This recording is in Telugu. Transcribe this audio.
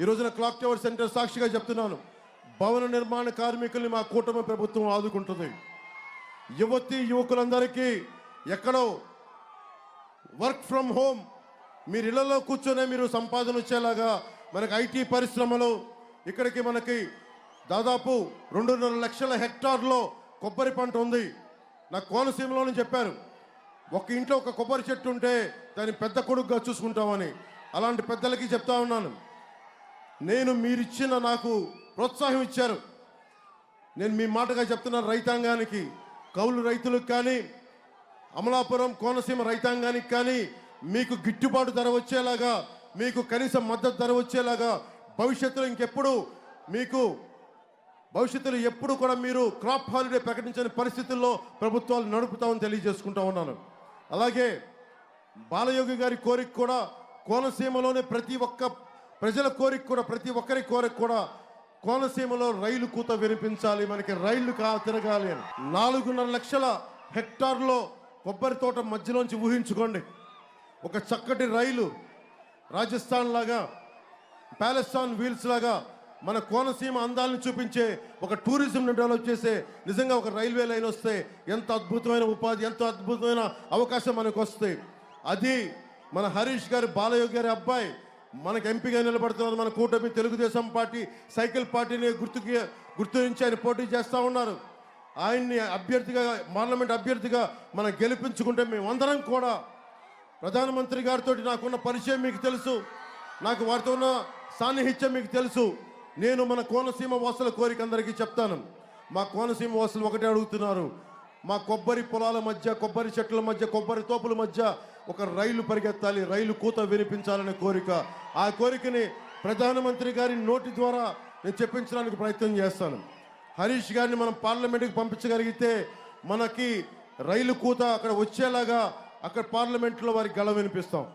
ఈ రోజున క్లాక్ టవర్ సెంటర్ సాక్షిగా చెప్తున్నాను. భవన నిర్మాణ కార్మికుల్ని మా కూటమి ప్రభుత్వం ఆదుకుంటుంది. యువతి యువకులందరికీ ఎక్కడో వర్క్ ఫ్రమ్ హోమ్ మీరు ఇళ్ళలో కూర్చొనే మీరు సంపాదన వచ్చేలాగా మనకి ఐటీ పరిశ్రమలు ఇక్కడికి మనకి దాదాపు రెండున్నర లక్షల హెక్టార్లో కొబ్బరి పంట ఉంది. నాకు కోనసీమలోనే చెప్పారు. ఒక ఇంట్లో ఒక కొబ్బరి చెట్టు ఉంటే దాన్ని పెద్ద కొడుకుగా చూసుకుంటామని. అలాంటి పెద్దలకి చెప్తా ఉన్నాను. నేను మీరిచ్చిన నాకు ప్రోత్సాహం ఇచ్చారు. నేను మీ మాటగా చెప్తున్నాను రైతాంగానికి కౌలు రైతులకు కానీ అమలాపురం కోనసీమ రైతాంగానికి కానీ మీకు గిట్టుబాటు ధర వచ్చేలాగా మీకు కనీస మద్దతు ధర వచ్చేలాగా భవిష్యత్తులో ఇంకెప్పుడు మీకు భవిష్యత్తులో ఎప్పుడు కూడా మీరు క్రాప్ హాలిడే ప్రకటించని పరిస్థితుల్లో ప్రభుత్వాలు నడుపుతామని తెలియజేసుకుంటా ఉన్నాను. అలాగే బాలయోగి గారి కోరిక కూడా కోనసీమలోనే ప్రతి ఒక్క ప్రజల కోరిక కూడా ప్రతి ఒక్కరి కోరిక కూడా కోనసీమలో రైలు కూత వినిపించాలి మనకి రైళ్ళు కా తిరగాలి అని. నాలుగున్నర లక్షల హెక్టార్లో కొబ్బరి తోట మధ్యలోంచి ఊహించుకోండి. ఒక చక్కటి రైలు రాజస్థాన్ లాగా ప్యాలెస్టాన్ వీల్స్ లాగా మన కోనసీమ అందాలను చూపించే ఒక టూరిజంని డెవలప్ చేసే నిజంగా ఒక రైల్వే లైన్ వస్తే ఎంత అద్భుతమైన ఉపాధి ఎంత అద్భుతమైన అవకాశం మనకు వస్తే అది మన హరీష్ గారి బాలయోగి గారి అబ్బాయి మనకు ఎంపీగా నిలబడుతున్నారు మన కూటమి తెలుగుదేశం పార్టీ సైకిల్ పార్టీని గుర్తుకి గుర్తించి ఆయన పోటీ చేస్తూ ఉన్నారు. ఆయన్ని అభ్యర్థిగా పార్లమెంట్ అభ్యర్థిగా మనం గెలిపించుకుంటే మేమందరం కూడా ప్రధానమంత్రి గారితో నాకున్న పరిచయం మీకు తెలుసు. నాకు వారితో ఉన్న సాన్నిహిత్యం మీకు తెలుసు. నేను మన కోనసీమ వాసుల కోరిక అందరికీ చెప్తాను. మా కోనసీమ వాసులు ఒకటే అడుగుతున్నారు. మా కొబ్బరి పొలాల మధ్య కొబ్బరి చెట్ల మధ్య కొబ్బరి తోపుల మధ్య ఒక రైలు పరిగెత్తాలి. రైలు కూత వినిపించాలనే కోరిక. ఆ కోరికని ప్రధానమంత్రి గారి నోటి ద్వారా నేను చెప్పించడానికి ప్రయత్నం చేస్తాను. హరీష్ గారిని మనం పార్లమెంట్కి పంపించగలిగితే మనకి రైలు కూత అక్కడ వచ్చేలాగా అక్కడ పార్లమెంట్లో వారికి గళ వినిపిస్తాం.